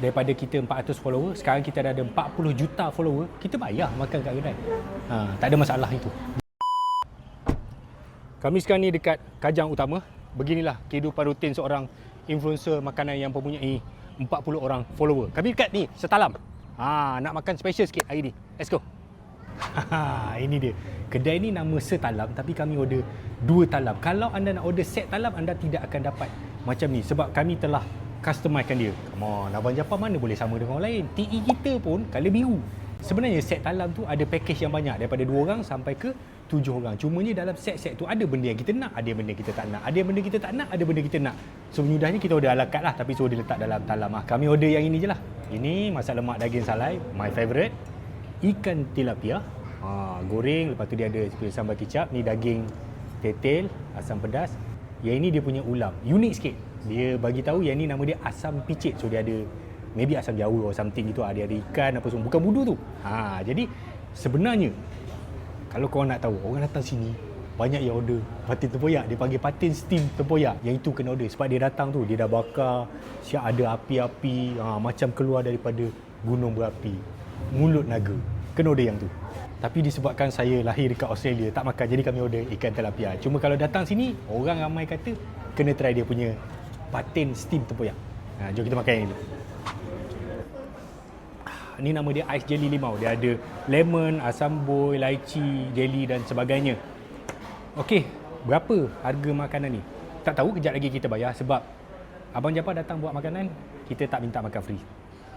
daripada kita 400 follower sekarang kita dah ada 40 juta follower kita bayar makan kat kedai. Ha, tak ada masalah itu. Kami sekarang ni dekat Kajang Utama. Beginilah kehidupan rutin seorang influencer makanan yang mempunyai 40 orang follower. Kami dekat ni setalam. Ha, nak makan special sikit hari ni. Let's go. Ha, ini dia. Kedai ni nama setalam tapi kami order dua talam. Kalau anda nak order set talam anda tidak akan dapat macam ni. Sebab kami telah customizekan dia. Come on, Abang Japar mana boleh sama dengan orang lain. TE kita pun color biru. Sebenarnya set talam tu ada package yang banyak daripada dua orang sampai ke tujuh orang. Cumanya dalam set-set tu ada benda yang kita nak, ada benda kita tak nak. Ada benda kita tak nak, ada benda kita nak. So mudahnya kita order ala lah tapi suruh dia letak dalam talam lah. Kami order yang ini je lah. Ini masak lemak daging salai, my favourite ikan tilapia ha, goreng lepas tu dia ada sambal kicap ni daging tetel asam pedas yang ini dia punya ulam unik sikit dia bagi tahu yang ni nama dia asam picit. So dia ada maybe asam jawa or something gitu dia ada ikan apa semua. Bukan budu tu. Ha, jadi sebenarnya kalau kau nak tahu orang datang sini banyak yang order patin tempoyak. Dia panggil patin steam tempoyak yang itu kena order. Sebab dia datang tu dia dah bakar siap ada api-api ha, macam keluar daripada gunung berapi mulut naga. Kena order yang tu. Tapi disebabkan saya lahir dekat Australia tak makan jadi kami order ikan tilapia. Cuma kalau datang sini orang ramai kata kena try dia punya patin steam tempoyak ha, jom kita makan yang ini ni nama dia ice jelly limau dia ada lemon asam boy lychee jelly dan sebagainya Okey, berapa harga makanan ni? Tak tahu kejap lagi kita bayar sebab Abang Japar datang buat makanan, kita tak minta makan free.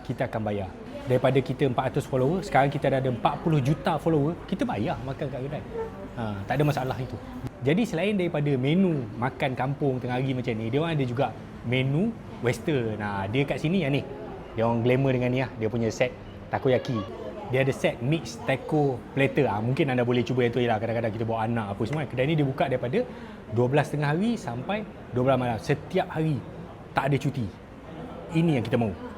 Kita akan bayar. Daripada kita 400 follower, sekarang kita dah ada 40 juta follower, kita bayar makan kat kedai. Ha, tak ada masalah itu. Jadi selain daripada menu makan kampung tengah hari macam ni, dia orang ada juga menu western. Nah, dia kat sini yang ni. Dia orang glamour dengan ni lah. Dia punya set takoyaki. Dia ada set mix taco platter. Ah mungkin anda boleh cuba yang tu lah. Kadang-kadang kita bawa anak apa semua. Kedai ni dia buka daripada 12 tengah hari sampai 12 malam. Setiap hari tak ada cuti. Ini yang kita mahu